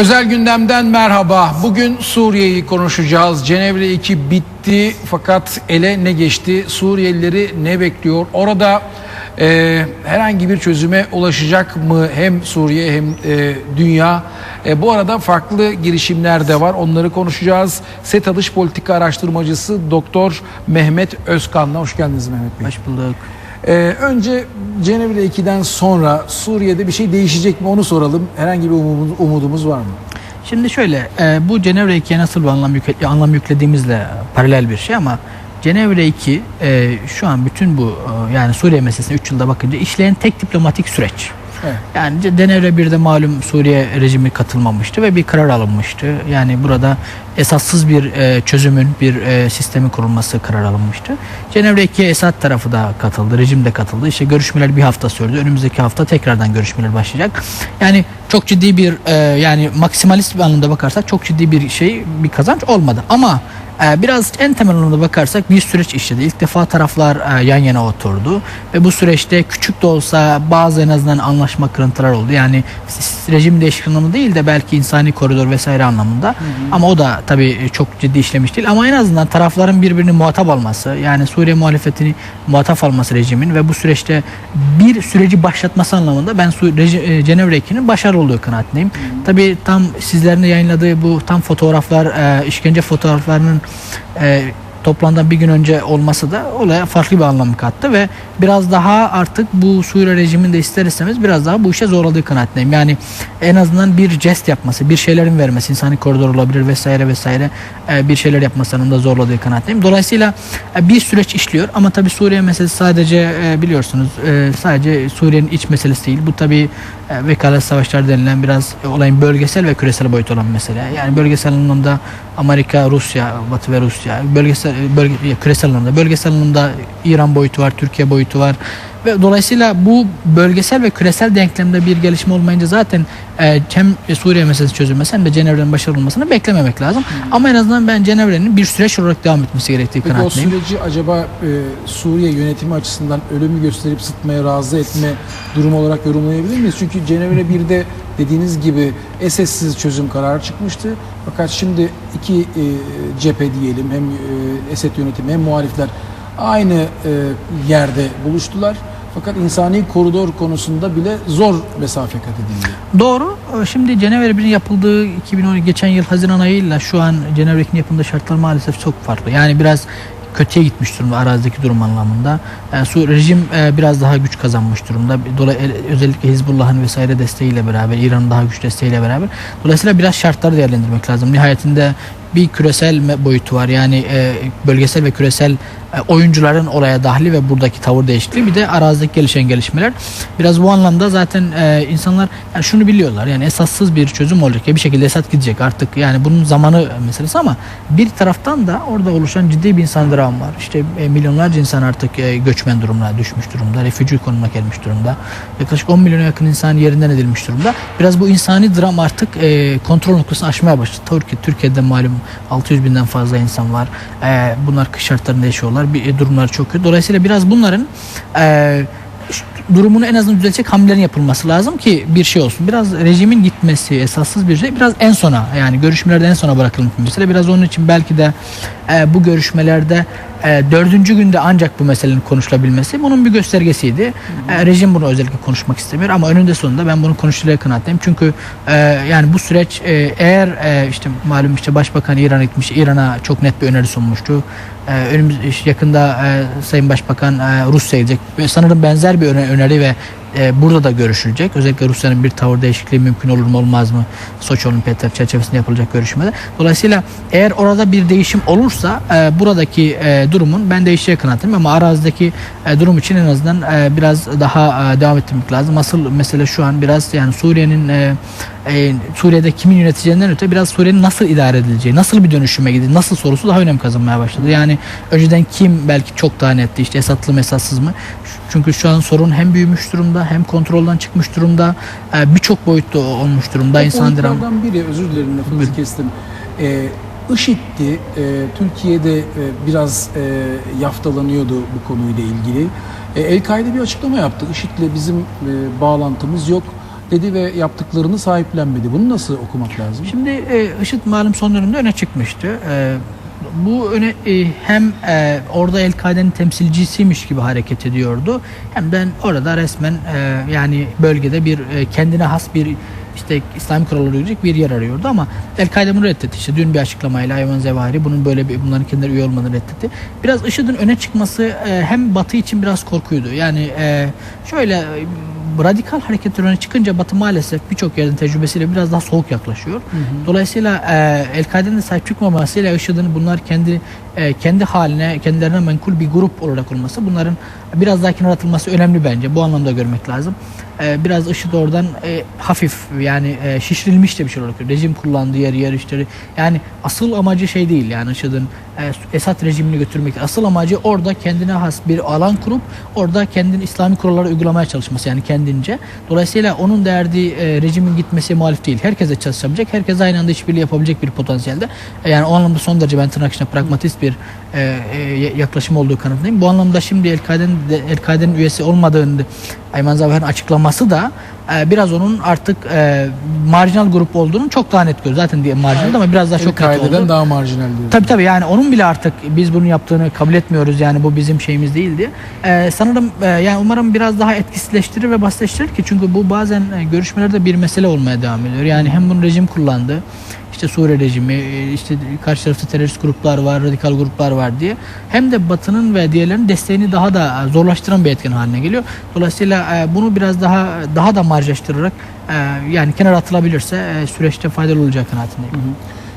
Özel gündemden merhaba. Bugün Suriye'yi konuşacağız. Cenevre 2 bitti fakat ele ne geçti? Suriyelileri ne bekliyor? Orada e, herhangi bir çözüme ulaşacak mı hem Suriye hem e, dünya? E, bu arada farklı girişimler de var. Onları konuşacağız. SETA Dış Politika Araştırmacısı Doktor Mehmet Özkan'la. Hoş geldiniz Mehmet Bey. Hoş bulduk. Ee, önce Cenevre 2'den sonra Suriye'de bir şey değişecek mi onu soralım. Herhangi bir umudumuz, umudumuz var mı? Şimdi şöyle, e, bu Cenevre 2'ye nasıl bir anlam, yükle, anlam yüklediğimizle paralel bir şey ama Cenevre 2 e, şu an bütün bu e, yani Suriye meselesine 3 yılda bakınca işleyen tek diplomatik süreç. Evet. Yani Cenevre 1'de malum Suriye rejimi katılmamıştı ve bir karar alınmıştı. Yani burada esassız bir e, çözümün, bir e, sistemi kurulması karar alınmıştı. Cenevre 2'ye Esad tarafı da katıldı, rejim de katıldı. İşte görüşmeler bir hafta sürdü. Önümüzdeki hafta tekrardan görüşmeler başlayacak. Yani çok ciddi bir e, yani maksimalist bir anlamda bakarsak çok ciddi bir şey, bir kazanç olmadı. Ama Biraz en temel anlamda bakarsak bir süreç işledi. İlk defa taraflar e, yan yana oturdu ve bu süreçte küçük de olsa bazı en azından anlaşma kırıntılar oldu. Yani rejim değişikliği anlamında değil de belki insani koridor vesaire anlamında. Ama o da tabii çok ciddi işlemiş değil. Ama en azından tarafların birbirini muhatap alması yani Suriye muhalefetini muhatap alması rejimin ve bu süreçte bir süreci başlatması anlamında ben e, Cenevre 2'nin başarılı olduğu kanaatindeyim. Tabii tam sizlerin yayınladığı bu tam fotoğraflar, e, işkence fotoğraflarının e, toplandan bir gün önce olması da olaya farklı bir anlam kattı ve biraz daha artık bu Suriye rejiminde ister istemez biraz daha bu işe zorladığı kanaatindeyim. Yani en azından bir jest yapması, bir şeylerin vermesi, insani koridor olabilir vesaire vesaire e, bir şeyler yapması anlamında zorladığı kanaatindeyim. Dolayısıyla e, bir süreç işliyor ama tabii Suriye meselesi sadece e, biliyorsunuz sadece Suriye'nin iç meselesi değil. Bu tabii e, vekalet savaşları denilen biraz olayın bölgesel ve küresel boyutu olan mesele. Yani bölgesel anlamda Amerika, Rusya, Batı ve Rusya, bölgesel bölge, küresel anlamda, bölgesel anlamda İran boyutu var, Türkiye boyutu var. Ve dolayısıyla bu bölgesel ve küresel denklemde bir gelişme olmayınca zaten e, hem Suriye meselesi çözülmesi hem de Cenevre'nin başarılı olmasını beklememek lazım. Ama en azından ben Cenevre'nin bir süreç olarak devam etmesi gerektiği Peki o kanaatindeyim. süreci acaba e, Suriye yönetimi açısından ölümü gösterip sıtmaya razı etme durumu olarak yorumlayabilir miyiz? Çünkü Cenevre 1'de dediğiniz gibi esetsiz çözüm kararı çıkmıştı. Fakat şimdi iki e, cephe diyelim hem e, Esed yönetimi hem muhalifler aynı e, yerde buluştular. Fakat insani koridor konusunda bile zor mesafe kat edildi. Doğru. Ee, Şimdi Cenevre 1'in yapıldığı 2010 geçen yıl Haziran ayıyla şu an Cenevre 2'nin yapıldığı şartlar maalesef çok farklı. Yani biraz kötüye gitmiş durumda arazideki durum anlamında. Yani su rejim e, biraz daha güç kazanmış durumda. Dolay, e, özellikle Hizbullah'ın vesaire desteğiyle beraber, İran'ın daha güç desteğiyle beraber. Dolayısıyla biraz şartları değerlendirmek lazım. Nihayetinde bir küresel boyutu var. Yani e, bölgesel ve küresel e, oyuncuların olaya dahli ve buradaki tavır değişikliği bir de arazideki gelişen gelişmeler. Biraz bu anlamda zaten e, insanlar yani şunu biliyorlar. Yani esassız bir çözüm olacak. Ya bir şekilde Esad gidecek artık. Yani bunun zamanı meselesi ama bir taraftan da orada oluşan ciddi bir insan dram var. İşte e, milyonlarca insan artık e, göçmen durumuna düşmüş durumda. Refüji konumuna gelmiş durumda. Yaklaşık 10 milyona yakın insan yerinden edilmiş durumda. Biraz bu insani dram artık e, kontrol noktasını aşmaya başladı. Türkiye, Türkiye'de malum 600 binden fazla insan var. E, bunlar kış şartlarında yaşıyorlar. Bir, e, durumları çok kötü. Dolayısıyla biraz bunların e, durumunu en azından düzelecek hamlelerin yapılması lazım ki bir şey olsun. Biraz rejimin gitmesi esassız bir şey. Biraz en sona yani görüşmelerde en sona bırakılmış bir mesele. Biraz onun için belki de e, bu görüşmelerde e, dördüncü günde ancak bu meselenin konuşulabilmesi bunun bir göstergesiydi. E, rejim bunu özellikle konuşmak istemiyor ama önünde sonunda ben bunun konuşulacağı kanaattayım. Çünkü e, yani bu süreç e, eğer e, işte malum işte Başbakan İran gitmiş, İran'a çok net bir öneri sunmuştu. E, önümüz işte yakında e, Sayın Başbakan e, Rusya'ya gidecek. Sanırım benzer bir öne- öneri ve e, burada da görüşülecek. Özellikle Rusya'nın bir tavır değişikliği mümkün olur mu olmaz mı? Soçi Olimpiyatları çerçevesinde yapılacak görüşmede. Dolayısıyla eğer orada bir değişim olursa e, buradaki e, durumun ben değişeceği kanaatindeyim ama arazideki e, durum için en azından e, biraz daha e, devam ettirmek lazım. Asıl mesele şu an biraz yani Suriye'nin e, e, Suriye'de kimin yöneteceğinden öte biraz Suriye'nin nasıl idare edileceği, nasıl bir dönüşüme gidildiği, nasıl sorusu daha önem kazanmaya başladı. Yani önceden kim belki çok daha netti işte Esad'lı mı Esadsız mı? Çünkü şu an sorun hem büyümüş durumda hem kontrolden çıkmış durumda e, birçok boyutta olmuş durumda. İnsan dram. Biri özür dilerim lafınızı Buyurun. kestim. E, IŞİD'di. E, Türkiye'de e, biraz e, yaftalanıyordu bu konuyla ilgili. E, El-Kaide bir açıklama yaptı. IŞİD'le bizim e, bağlantımız yok. dedi ve yaptıklarını sahiplenmedi. Bunu nasıl okumak lazım? Şimdi e, IŞİD malum son dönemde öne çıkmıştı. E, bu öne e, hem e, orada El-Kaide'nin temsilcisiymiş gibi hareket ediyordu. Hem de orada resmen e, yani bölgede bir e, kendine has bir işte İslam kuralları uygulayacak bir yer arıyordu ama El-Kaide bunu reddetti. İşte dün bir açıklamayla Ayman Zevahiri bunun böyle bir bunların kendileri üye olmadığını reddetti. Biraz IŞİD'in öne çıkması e, hem Batı için biraz korkuydu. Yani e, şöyle radikal hareketler öne çıkınca Batı maalesef birçok yerden tecrübesiyle biraz daha soğuk yaklaşıyor. Dolayısıyla e, El-Kaide'nin de sahip çıkmamasıyla IŞİD'in bunlar kendi e, kendi haline, kendilerine menkul bir grup olarak olması bunların biraz daha kenara atılması önemli bence. Bu anlamda görmek lazım. E, biraz IŞİD oradan e, hafif yani e, şişirilmiş de bir şey olarak. Rejim kullandığı yer, yer işleri. Yani asıl amacı şey değil yani IŞİD'in e, Esad rejimini götürmek. Asıl amacı orada kendine has bir alan kurup orada kendini İslami kuralları uygulamaya çalışması yani kendince. Dolayısıyla onun derdi rejimin gitmesi muhalif değil. Herkese çalışabilecek, herkes aynı anda işbirliği yapabilecek bir potansiyelde. Yani o anlamda son derece ben tırnak içinde pragmatist bir e, e, yaklaşım olduğu kanıtındayım. Bu anlamda şimdi El-Kaide'nin El-Kaide'nin üyesi olmadığını Ayman Zavahir'in açıklaması da e, biraz onun artık e, marjinal grup olduğunu çok daha net görüyor. Zaten diye marjinal ama biraz daha çok net El-Kaide'den oldu. daha marjinal diyor. Tabii tabii yani onun bile artık biz bunu yaptığını kabul etmiyoruz yani bu bizim şeyimiz değildi. Ee, sanırım e, yani umarım biraz daha etkisizleştirir ve basitleştirir ki çünkü bu bazen e, görüşmelerde bir mesele olmaya devam ediyor. Yani hem bunu rejim kullandı işte Suriye rejimi, e, işte karşı tarafta terörist gruplar var, radikal gruplar var diye. Hem de Batı'nın ve diğerlerinin desteğini daha da zorlaştıran bir etken haline geliyor. Dolayısıyla e, bunu biraz daha daha da marjlaştırarak e, yani kenara atılabilirse e, süreçte faydalı olacak kanaatindeyim.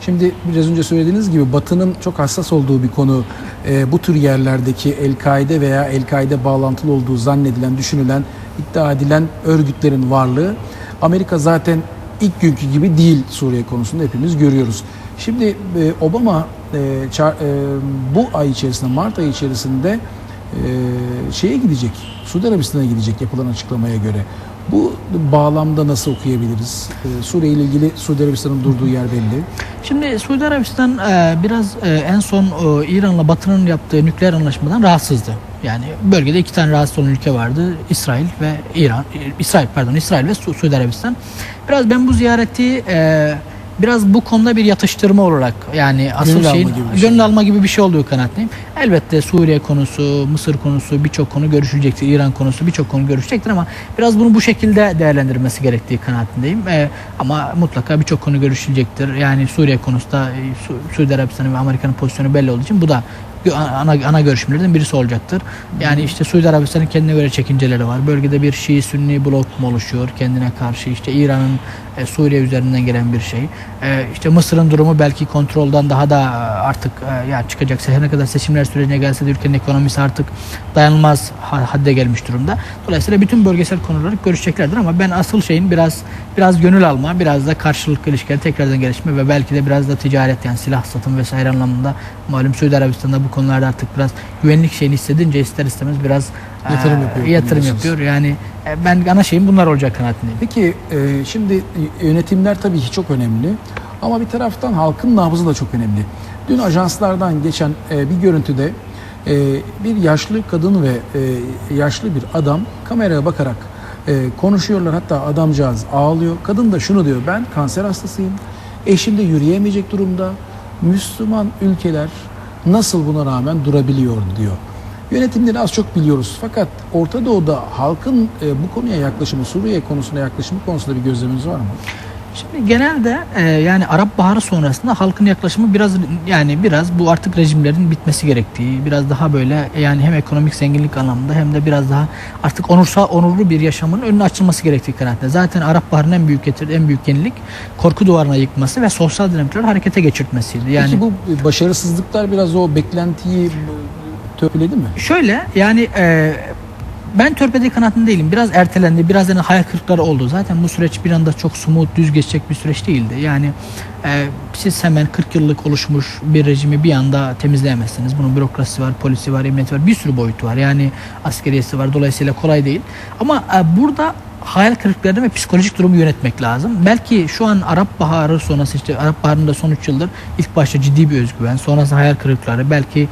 Şimdi biraz önce söylediğiniz gibi Batı'nın çok hassas olduğu bir konu e, bu tür yerlerdeki El-Kaide veya El-Kaide bağlantılı olduğu zannedilen, düşünülen, iddia edilen örgütlerin varlığı. Amerika zaten ilk günkü gibi değil Suriye konusunda hepimiz görüyoruz. Şimdi e, Obama e, ça- e, bu ay içerisinde, Mart ayı içerisinde e, şeye gidecek, Suudi Arabistan'a gidecek yapılan açıklamaya göre. Bu bağlamda nasıl okuyabiliriz? E, Suriye ile ilgili Suudi Arabistan'ın durduğu yer belli. Şimdi Suudi Arabistan e, biraz e, en son İran'la Batı'nın yaptığı nükleer anlaşmadan rahatsızdı. Yani bölgede iki tane rahatsız olan ülke vardı. İsrail ve İran. e, İsrail pardon İsrail ve Su- Suudi Arabistan. Biraz ben bu ziyareti biraz bu konuda bir yatıştırma olarak yani asıl Gönül alma şeyin gibi bir şey. gönül alma gibi bir şey olduğu kanaatindeyim. Elbette Suriye konusu, Mısır konusu birçok konu görüşülecektir. İran konusu birçok konu görüşecektir ama biraz bunu bu şekilde değerlendirmesi gerektiği kanaatindeyim. Ee, ama mutlaka birçok konu görüşülecektir. Yani Suriye konusunda e, Su- Suudi Arabistan'ın ve Amerika'nın pozisyonu belli olduğu için bu da ana, ana görüşmelerden birisi olacaktır. Yani işte Suudi Arabistan'ın kendine göre çekinceleri var. Bölgede bir Şii Sünni blok mu oluşuyor kendine karşı? işte İran'ın e, Suriye üzerinden gelen bir şey. E, işte Mısır'ın durumu belki kontrolden daha da e, artık e, ya çıkacak. Her ne kadar seçimler sürecine gelse de ülkenin ekonomisi artık dayanılmaz ha- hadde gelmiş durumda. Dolayısıyla bütün bölgesel konuları görüşeceklerdir ama ben asıl şeyin biraz biraz gönül alma, biraz da karşılıklı ilişkiler tekrardan gelişme ve belki de biraz da ticaret yani silah satım vesaire anlamında malum Suudi Arabistan'da bu konularda artık biraz güvenlik şeyini hissedince ister istemez biraz e, Yatırım yapıyor, Yatırım yapıyor. Yani e, ben ana şeyim bunlar olacak kanaatindeyim. Peki e, şimdi yönetimler tabii ki çok önemli ama bir taraftan halkın nabzı da çok önemli. Dün ajanslardan geçen e, bir görüntüde e, bir yaşlı kadın ve e, yaşlı bir adam kameraya bakarak e, konuşuyorlar. Hatta adamcağız ağlıyor. Kadın da şunu diyor ben kanser hastasıyım. Eşim de yürüyemeyecek durumda. Müslüman ülkeler nasıl buna rağmen durabiliyor diyor. Yönetimleri az çok biliyoruz. Fakat Orta Doğu'da halkın e, bu konuya yaklaşımı, Suriye konusuna yaklaşımı konusunda bir gözleminiz var mı? Şimdi genelde e, yani Arap Baharı sonrasında halkın yaklaşımı biraz yani biraz bu artık rejimlerin bitmesi gerektiği, biraz daha böyle e, yani hem ekonomik zenginlik anlamında hem de biraz daha artık onursal onurlu bir yaşamın önüne açılması gerektiği kanaatinde. Zaten Arap Baharı'nın en büyük getir en büyük yenilik korku duvarına yıkması ve sosyal dinamikleri harekete geçirtmesiydi. Yani Peki bu başarısızlıklar biraz o beklentiyi e, törpüledi mi? Şöyle yani e, ben törpede kanaatinde değilim. Biraz ertelendi, biraz yani hayal kırıkları oldu. Zaten bu süreç bir anda çok smooth, düz geçecek bir süreç değildi. Yani e, siz hemen 40 yıllık oluşmuş bir rejimi bir anda temizleyemezsiniz. Bunun bürokrasisi var, polisi var, emniyeti var, bir sürü boyutu var. Yani askeriyesi var. Dolayısıyla kolay değil. Ama e, burada hayal kırıklarını ve psikolojik durumu yönetmek lazım. Belki şu an Arap Baharı sonrası işte Arap Baharı'nda son 3 yıldır ilk başta ciddi bir özgüven, sonrası hayal kırıkları, belki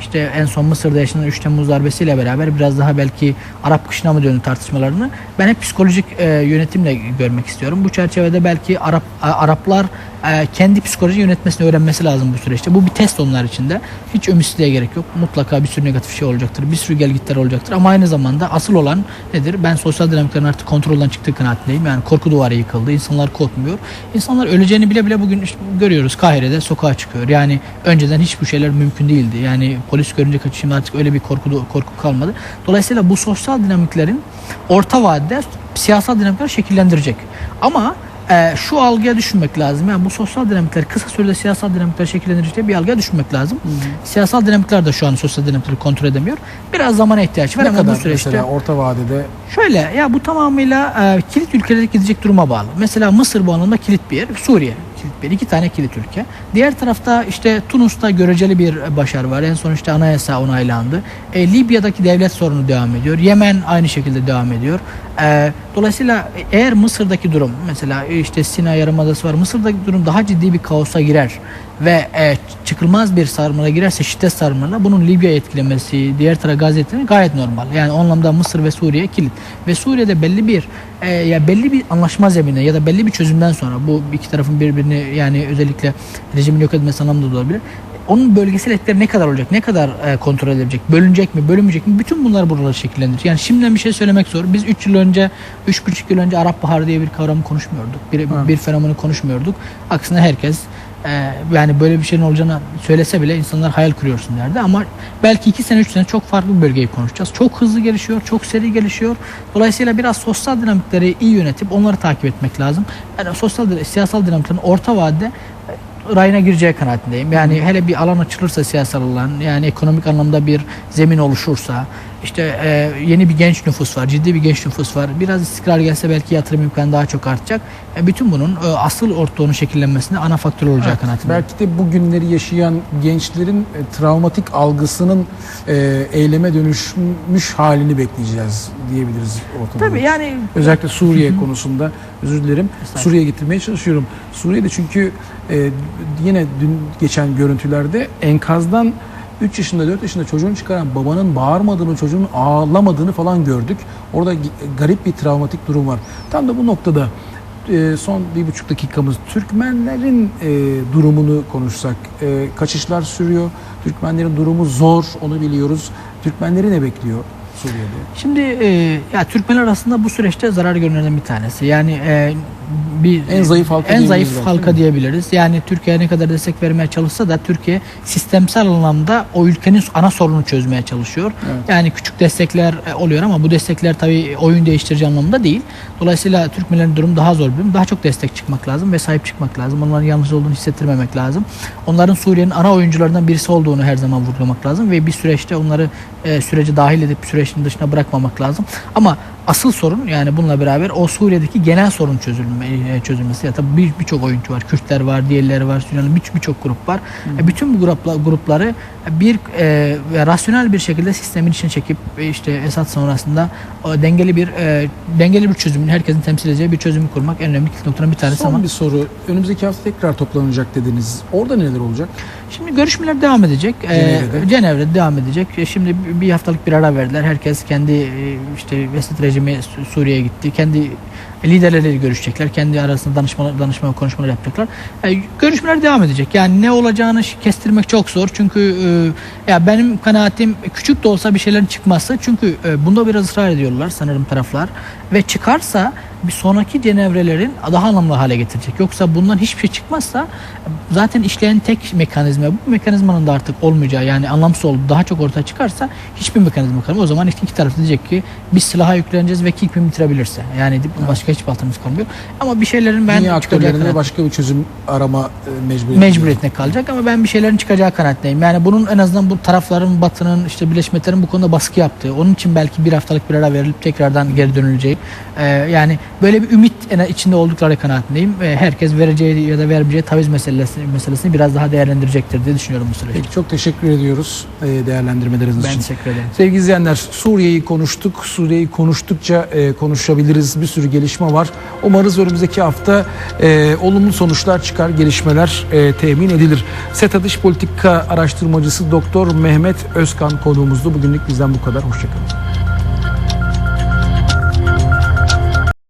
işte en son Mısır'da yaşanan 3 Temmuz darbesiyle beraber biraz daha belki Arap kışına mı döndü tartışmalarını ben hep psikolojik e, yönetimle görmek istiyorum. Bu çerçevede belki Arap a- Araplar e, kendi psikoloji yönetmesini öğrenmesi lazım bu süreçte. Bu bir test onlar için de. Hiç ümitsizliğe gerek yok. Mutlaka bir sürü negatif şey olacaktır. Bir sürü gelgitler olacaktır. Ama aynı zamanda asıl olan nedir? Ben sosyal dinamiklerin artık kontrolden çıktığı kanaatindeyim. Yani korku duvarı yıkıldı. İnsanlar korkmuyor. İnsanlar öleceğini bile bile bugün işte görüyoruz. Kahire'de sokağa çıkıyor. Yani önceden hiç bu şeyler mümkün değildi. Yani polis görünce kaçışım artık öyle bir korku korku kalmadı. Dolayısıyla bu sosyal dinamiklerin orta vadede siyasal dinamikler şekillendirecek. Ama e, şu algıya düşünmek lazım. Yani bu sosyal dinamikler kısa sürede siyasal dinamikler şekillendirecek diye bir algıya düşünmek lazım. Siyasal dinamikler de şu an sosyal dinamikleri kontrol edemiyor. Biraz zamana ihtiyaç var Ne ama kadar bu süreçte mesela orta vadede Şöyle ya bu tamamıyla e, kilit ülkelere gidecek duruma bağlı. Mesela Mısır bu anlamda kilit bir yer, Suriye kilit bir yer. iki tane kilit ülke. Diğer tarafta işte Tunus'ta göreceli bir başarı var. En son işte anayasa onaylandı. E, Libya'daki devlet sorunu devam ediyor. Yemen aynı şekilde devam ediyor. E, dolayısıyla eğer Mısır'daki durum mesela işte Sina Yarımadası var. Mısır'daki durum daha ciddi bir kaosa girer ve e, çıkılmaz bir sarmala girerse şiddet sarmalına bunun Libya'ya etkilemesi, diğer tarafa Gazze gayet normal. Yani o anlamda Mısır ve Suriye kilit. Ve Suriye'de belli bir e, ya belli bir anlaşma zemine ya da belli bir çözümden sonra bu iki tarafın birbirini yani özellikle rejimin yok etmesi anlamında da olabilir. Onun bölgesel etkileri ne kadar olacak? Ne kadar e, kontrol edilecek? Bölünecek mi? Bölünmeyecek mi? Bütün bunlar buraları şekillendirir. Yani şimdiden bir şey söylemek zor. Biz 3 yıl önce, 3,5 yıl önce Arap Baharı diye bir kavramı konuşmuyorduk. Bir, bir fenomeni konuşmuyorduk. Aksine herkes ee, yani böyle bir şeyin olacağını söylese bile insanlar hayal kuruyorsun derdi ama belki iki sene üç sene çok farklı bir bölgeyi konuşacağız. Çok hızlı gelişiyor, çok seri gelişiyor. Dolayısıyla biraz sosyal dinamikleri iyi yönetip onları takip etmek lazım. Yani sosyal siyasal dinamiklerin orta vadede e, rayına gireceği kanaatindeyim. Yani hele bir alan açılırsa siyasal alan, yani ekonomik anlamda bir zemin oluşursa, işte e, yeni bir genç nüfus var, ciddi bir genç nüfus var. Biraz istikrar gelse belki yatırım imkanı daha çok artacak. E, bütün bunun e, asıl ortadoğunun şekillenmesinde ana faktör olacağı kanaatindeyim. belki de bu günleri yaşayan gençlerin e, travmatik algısının e, eyleme dönüşmüş halini bekleyeceğiz diyebiliriz ortada. Tabii yani Özellikle Suriye konusunda özür dilerim. Suriye'ye getirmeye çalışıyorum. Suriye'de çünkü e, yine dün geçen görüntülerde enkazdan 3 yaşında 4 yaşında çocuğunu çıkaran babanın bağırmadığını, çocuğun ağlamadığını falan gördük. Orada garip bir travmatik durum var. Tam da bu noktada e, son bir buçuk dakikamız Türkmenlerin e, durumunu konuşsak. E, kaçışlar sürüyor. Türkmenlerin durumu zor onu biliyoruz. Türkmenleri ne bekliyor Suriye'de? Şimdi e, ya Türkmenler arasında bu süreçte zarar görenlerden bir tanesi. Yani e, bir En zayıf halka en diyebiliriz zayıf halka diyebiliriz. Yani Türkiye ne kadar destek vermeye çalışsa da Türkiye sistemsel anlamda o ülkenin ana sorununu çözmeye çalışıyor. Evet. Yani küçük destekler e, oluyor ama bu destekler tabii oyun değiştirici anlamda değil. Dolayısıyla Türkmenlerin durumu daha zor bir durum. Daha çok destek çıkmak lazım ve sahip çıkmak lazım. Onların yalnız olduğunu hissettirmemek lazım. Onların Suriye'nin ana oyuncularından birisi olduğunu her zaman vurgulamak lazım ve bir süreçte onları e, sürece dahil edip sürecin dışına bırakmamak lazım. Ama asıl sorun yani bununla beraber o Suriye'deki genel sorun çözülme, e, çözülmesi. Ya tabii bir- birçok oyuncu var. Kürtler var, diğerleri var, Suriye'nin bir- birçok grup var. E, bütün bu grupla, grupları bir e, rasyonel bir şekilde sistemin içine çekip e, işte Esad sonrasında o dengeli bir e, dengeli bir çözümün herkesin temsil edeceği bir çözümü kurmak en önemli kilit noktaların bir tanesi Son ama bir soru. Önümüzdeki hafta tekrar toplanacak dediniz. Orada neler olacak? Şimdi görüşmeler devam edecek. Ee, Cenevre'de. Cenevre'de devam edecek. E, Şimdi bir- haftalık bir ara verdiler. Herkes kendi e, işte Esad rejimi Su- Suriye'ye gitti. Kendi liderleriyle görüşecekler. Kendi arasında danışma danışma konuşmalar yapacaklar. E, görüşmeler devam edecek. Yani ne olacağını kestirmek çok zor. Çünkü e, ya benim kanaatim küçük de olsa bir şeylerin çıkması. Çünkü e, bunda biraz ısrar ediyorlar sanırım taraflar ve çıkarsa bir sonraki cenevrelerin daha anlamlı hale getirecek. Yoksa bundan hiçbir şey çıkmazsa zaten işleyen tek mekanizma bu mekanizmanın da artık olmayacağı yani anlamsız oldu daha çok ortaya çıkarsa hiçbir mekanizma kalmıyor. O zaman iki, iki taraf diyecek ki biz silaha yükleneceğiz ve kim bitirebilirse. Yani başka hiçbir altımız kalmıyor. Ama bir şeylerin ben Dünya aktörlerine başka bir çözüm arama e, mecburiyeti. mecburiyetine kalacak ama ben bir şeylerin çıkacağı kanaatindeyim. Yani bunun en azından bu tarafların Batı'nın işte Birleşmiş Milletler'in bu konuda baskı yaptığı. Onun için belki bir haftalık bir ara verilip tekrardan geri dönüleceği. Ee, yani böyle bir ümit içinde oldukları kanaatindeyim. Ve herkes vereceği ya da vermeyeceği taviz meselesi, meselesini biraz daha değerlendirecektir diye düşünüyorum bu süreçte. Peki çok teşekkür ediyoruz e, değerlendirmeleriniz Ben için. teşekkür ederim. Sevgili izleyenler Suriye'yi konuştuk. Suriye'yi konuştukça e, konuşabiliriz. Bir sürü gelişme var. Umarız önümüzdeki hafta e, olumlu sonuçlar çıkar, gelişmeler temin edilir. SETA Dış Politika Araştırmacısı Doktor Mehmet Özkan konuğumuzdu. Bugünlük bizden bu kadar. Hoşçakalın.